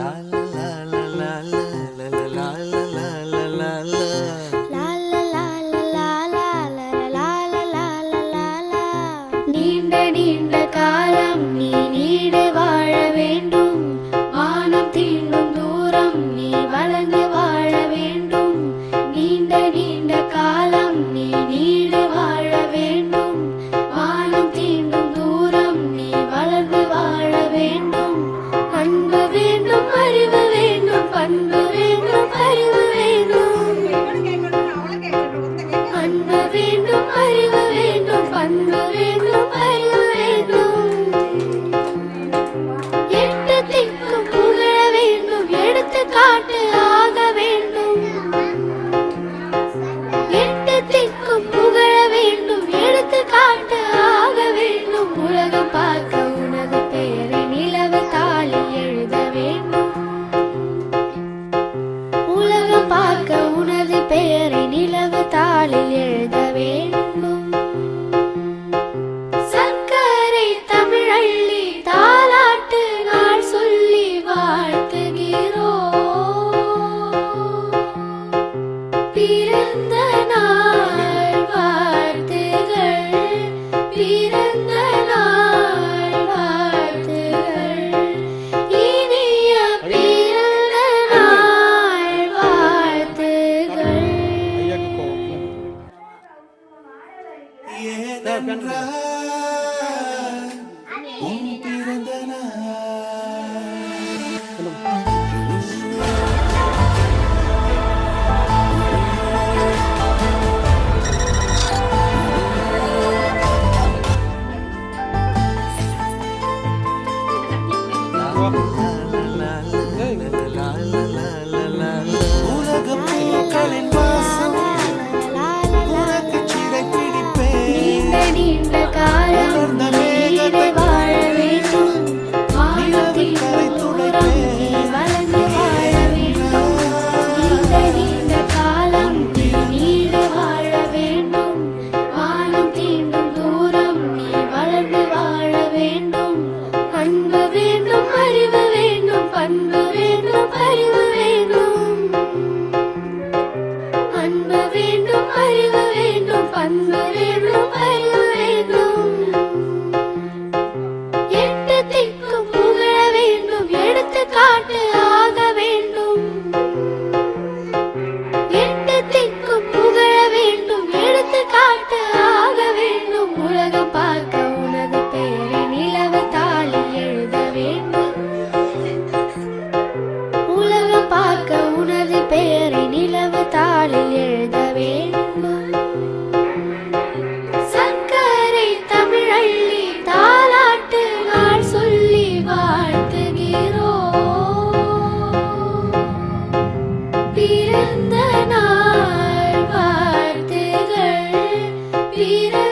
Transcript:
来来 pedir கண்டு la la la la la la la repeated